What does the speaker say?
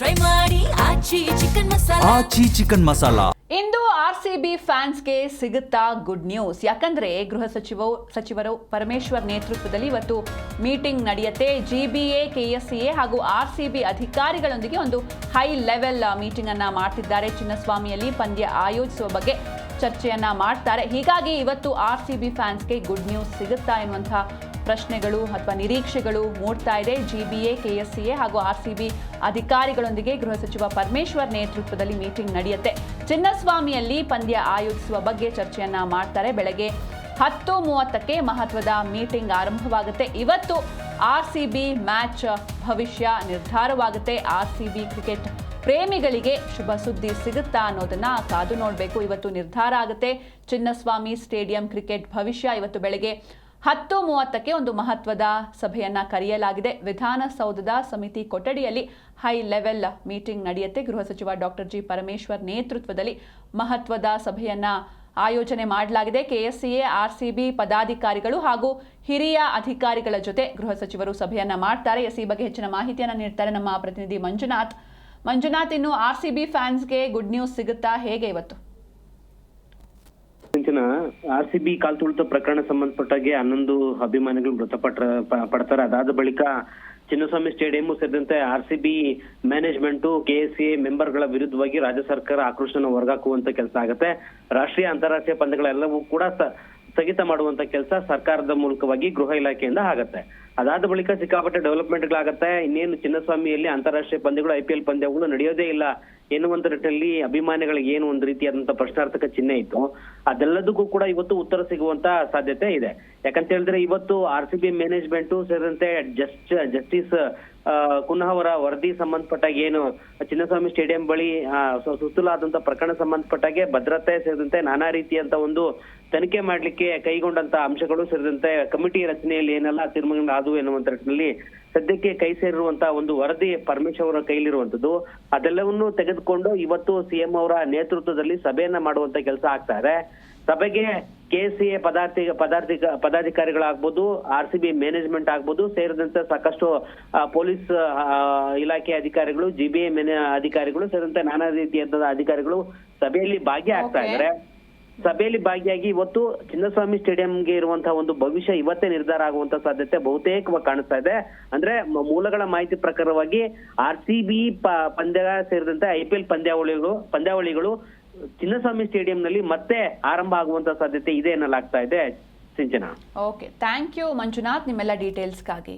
Try ಮಾಡಿ Aachi chicken masala Aachi chicken masala ಇಂದು R C B ಫ್ಯಾನ್ಸ್ಗೆ ಸಿಗುತ್ತಾ ಗುಡ್ ನ್ಯೂಸ್ ಯಾಕಂದ್ರೆ ಗೃಹ ಸಚಿವ ಸಚಿವರು ಪರಮೇಶ್ವರ್ ನೇತೃತ್ವದಲ್ಲಿ ಇವತ್ತು ಮೀಟಿಂಗ್ ನಡೆಯುತ್ತೆ. G B A K S C A ಹಾಗೂ ಆರ್ ಸಿ ಬಿ ಅಧಿಕಾರಿಗಳೊಂದಿಗೆ ಒಂದು ಹೈ ಲೆವೆಲ್ ಮೀಟಿಂಗ್ ಅನ್ನ ಮಾಡ್ತಿದ್ದಾರೆ. ಚಿನ್ನಸ್ವಾಮಿಯಲ್ಲಿ ಪಂದ್ಯ ಆಯೋಜಿಸುವ ಬಗ್ಗೆ ಚರ್ಚೆಯನ್ನ ಮಾಡ್ತಾರೆ. ಹೀಗಾಗಿ ಇವತ್ತು ಆರ್ ಸಿ ಬಿ ಫ್ಯಾನ್ಸ್ಗೆ ಗುಡ್ ನ್ಯೂಸ್ ಸಿಗುತ್ತಾ ಎನ್ನುವಂತಹ ಪ್ರಶ್ನೆಗಳು ಅಥವಾ ನಿರೀಕ್ಷೆಗಳು ಮೂಡ್ತಾ ಇದೆ. G B A K S C A ಹಾಗೂ ಆರ್ ಸಿ ಬಿ ಅಧಿಕಾರಿಗಳೊಂದಿಗೆ ಗೃಹ ಸಚಿವ ಪರಮೇಶ್ವರ್ ನೇತೃತ್ವದಲ್ಲಿ ಮೀಟಿಂಗ್ ನಡೆಯುತ್ತೆ. ಚಿನ್ನಸ್ವಾಮಿಯಲ್ಲಿ ಪಂದ್ಯ ಆಯೋಜಿಸುವ ಬಗ್ಗೆ ಚರ್ಚೆಯನ್ನ ಮಾಡ್ತಾರೆ. ಬೆಳಗ್ಗೆ ಹತ್ತು ಮೂವತ್ತಕ್ಕೆ ಮಹತ್ವದ ಮೀಟಿಂಗ್ ಆರಂಭವಾಗುತ್ತೆ. ಇವತ್ತು ಆರ್ ಸಿ ಬಿ ಮ್ಯಾಚ್ ಭವಿಷ್ಯ ನಿರ್ಧಾರವಾಗುತ್ತೆ. ಆರ್ ಸಿ ಬಿ ಕ್ರಿಕೆಟ್ ಪ್ರೇಮಿಗಳಿಗೆ ಶುಭ ಸುದ್ದಿ ಸಿಗುತ್ತಾ ಅನ್ನೋದನ್ನ ಕಾದು ನೋಡಬೇಕು. ಇವತ್ತು ನಿರ್ಧಾರ ಆಗುತ್ತೆ. ಚಿನ್ನಸ್ವಾಮಿ ಸ್ಟೇಡಿಯಂ ಕ್ರಿಕೆಟ್ ಭವಿಷ್ಯ. ಇವತ್ತು ಬೆಳಗ್ಗೆ ಹತ್ತು ಮೂವತ್ತಕ್ಕೆ ಒಂದು ಮಹತ್ವದ ಸಭೆಯನ್ನ ಕರೆಯಲಾಗಿದೆ. ವಿಧಾನಸೌಧದ ಸಮಿತಿ ಕೊಠಡಿಯಲ್ಲಿ ಹೈ ಲೆವೆಲ್ ಮೀಟಿಂಗ್ ನಡೆಯುತ್ತೆ. ಗೃಹ ಸಚಿವ ಡಾಕ್ಟರ್ ಜಿ ಪರಮೇಶ್ವರ್ ನೇತೃತ್ವದಲ್ಲಿ ಮಹತ್ವದ ಸಭೆಯನ್ನ ಆಯೋಜನೆ ಮಾಡಲಾಗಿದೆ. ಕೆಎಸ್ಸಿಎ, ಆರ್ಸಿಬಿ ಪದಾಧಿಕಾರಿಗಳು ಹಾಗೂ ಹಿರಿಯ ಅಧಿಕಾರಿಗಳ ಜೊತೆ ಗೃಹ ಸಚಿವರು ಸಭೆಯನ್ನ ಮಾಡ್ತಾರೆ. ಎಸ್ ಈ ಬಗ್ಗೆ ಹೆಚ್ಚಿನ ಮಾಹಿತಿಯನ್ನ ನೀಡ್ತಾರೆ ನಮ್ಮ ಪ್ರತಿನಿಧಿ ಮಂಜುನಾಥ್. ಮಂಜುನಾಥ್, ಇನ್ನು ಆರ್ ಸಿ ಬಿ ಫ್ಯಾನ್ಸ್ಗೆ ಗುಡ್ ನ್ಯೂಸ್ ಸಿಗುತ್ತಾ ಹೇಗೆ ಇವತ್ತು? ಆರ್ ಸಿ ಬಿ ಕಾಲ್ ತುಳಿತ ಪ್ರಕರಣ ಸಂಬಂಧಪಟ್ಟಾಗೆ ಹನ್ನೊಂದು ಅಭಿಮಾನಿಗಳು ಮೃತಪಟ್ಟ ಪಡ್ತಾರೆ. ಅದಾದ ಬಳಿಕ ಚಿನ್ನಸ್ವಾಮಿ ಸ್ಟೇಡಿಯಂ ಸೇರಿದಂತೆ R C B management K S C ಮೆಂಬರ್ಗಳ ವಿರುದ್ಧವಾಗಿ ರಾಜ್ಯ ಸರ್ಕಾರ ಆಕ್ರೋಶನ ಹೊರಗಾಕುವಂತ ಕೆಲಸ ಆಗುತ್ತೆ. ರಾಷ್ಟ್ರೀಯ ಅಂತಾರಾಷ್ಟ್ರೀಯ ಪಂದ್ಯಗಳೆಲ್ಲವೂ ಕೂಡ ಸ್ಥಗಿತ ಮಾಡುವಂತ ಕೆಲಸ ಸರ್ಕಾರದ ಮೂಲಕವಾಗಿ ಗೃಹ ಇಲಾಖೆಯಿಂದ ಆಗತ್ತೆ. ಅದಾದ ಬಳಿಕ ಸಿಕ್ಕಾಪಟ್ಟೆ ಡೆವಲಪ್ಮೆಂಟ್ಗಳಾಗತ್ತೆ. ಇನ್ನೇನು ಚಿನ್ನಸ್ವಾಮಿಯಲ್ಲಿ ಅಂತಾರಾಷ್ಟ್ರೀಯ ಪಂದ್ಯಗಳು, ಐ ಪಿ ಪಂದ್ಯಗಳು ನಡೆಯೋದೇ ಇಲ್ಲ. ಎನ್ನುವಂತ ನಿಟ್ಟಿನಲ್ಲಿ ಅಭಿಮಾನಿಗಳಿಗೆ ಏನು ಒಂದು ರೀತಿಯಾದಂತಹ ಪ್ರಶ್ನಾರ್ಥಕ ಚಿಹ್ನೆ ಇತ್ತು. ಅದೆಲ್ಲದಕ್ಕೂ ಕೂಡ ಇವತ್ತು ಉತ್ತರ ಸಿಗುವಂತ ಸಾಧ್ಯತೆ ಇದೆ. ಯಾಕಂತ ಹೇಳಿದ್ರೆ ಇವತ್ತು ಆರ್ ಸಿ ಬಿ ಮ್ಯಾನೇಜ್ಮೆಂಟ್ ಸೇರಿದಂತೆ ಜಸ್ಟ್, ಜಸ್ಟಿಸ್ ಕುನ್ಹ ಅವರ ವರದಿ ಸಂಬಂಧಪಟ್ಟಾಗ ಏನು ಚಿನ್ನಸ್ವಾಮಿ ಸ್ಟೇಡಿಯಂ ಬಳಿ ಸುತ್ತಲಾದಂತ ಪ್ರಕರಣ ಸಂಬಂಧಪಟ್ಟಾಗೆ ಭದ್ರತೆ ಸೇರಿದಂತೆ ನಾನಾ ರೀತಿಯಂತ ಒಂದು ತನಿಖೆ ಮಾಡಲಿಕ್ಕೆ ಕೈಗೊಂಡಂತ ಅಂಶಗಳು ಸೇರಿದಂತೆ ಕಮಿಟಿ ರಚನೆಯಲ್ಲಿ ಏನೆಲ್ಲ ತೀರ್ಮಾನ ಆದವು ಎನ್ನುವಂತ ನಿಟ್ಟಿನಲ್ಲಿ ಸದ್ಯಕ್ಕೆ ಕೈ ಸೇರಿರುವಂತಹ ಒಂದು ವರದಿ ಪರಮೇಶ್ವರ್ ಅವರ ಕೈಲಿರುವಂತದ್ದು ಅದೆಲ್ಲವನ್ನೂ ತೆಗೆದುಕೊಂಡು ಇವತ್ತು ಸಿಎಂ ಅವರ ನೇತೃತ್ವದಲ್ಲಿ ಸಭೆಯನ್ನ ಮಾಡುವಂತ ಕೆಲಸ ಆಗ್ತಾ ಇದೆ. ಸಭೆಗೆ ಕೆಸಿಎ ಪದಾರ್ಥಿ ಪದಾರ್ಥಿ ಪದಾಧಿಕಾರಿಗಳಾಗ್ಬೋದು ಆರ್ ಸಿ ಬಿ ಮ್ಯಾನೇಜ್ಮೆಂಟ್ ಆಗ್ಬೋದು ಸೇರಿದಂತೆ ಸಾಕಷ್ಟು ಪೊಲೀಸ್ ಇಲಾಖೆ ಅಧಿಕಾರಿಗಳು ಜಿ ಬಿ ಅಧಿಕಾರಿಗಳು ಸೇರಿದಂತೆ ನಾನಾ ರೀತಿಯಾದ ಅಧಿಕಾರಿಗಳು ಸಭೆಯಲ್ಲಿ ಭಾಗಿಯಾಗ್ತಾ ಆಗ್ತಾ ಇದ್ದಾರೆ. ಸಭೆಯಲ್ಲಿ ಭಾಗಿಯಾಗಿ ಇವತ್ತು ಚಿನ್ನಸ್ವಾಮಿ ಸ್ಟೇಡಿಯಂಗೆ ಇರುವಂತಹ ಒಂದು ಭವಿಷ್ಯ ಇವತ್ತೇ ನಿರ್ಧಾರ ಆಗುವಂತ ಸಾಧ್ಯತೆ ಬಹುತೇಕವಾಗಿ ಕಾಣಿಸ್ತಾ ಇದೆ. ಅಂದ್ರೆ ಮೂಲಗಳ ಮಾಹಿತಿ ಪ್ರಕಾರವಾಗಿ ಆರ್ ಸಿ ಬಿ ಪಂದ್ಯ ಸೇರಿದಂತೆ ಐ ಪಿ ಎಲ್ ಪಂದ್ಯಾವಳಿಗಳು ಪಂದ್ಯಾವಳಿಗಳು ಚಿನ್ನಸ್ವಾಮಿ ಸ್ಟೇಡಿಯಂನಲ್ಲಿ ಮತ್ತೆ ಆರಂಭ ಆಗುವಂತ ಸಾಧ್ಯತೆ ಇದೆ ಎನ್ನಲಾಗ್ತಾ ಇದೆ. Sinchana. Okay thank you Manjunath, ನಿಮ್ಮೆಲ್ಲ ಡೀಟೇಲ್ಸ್ಗಾಗಿ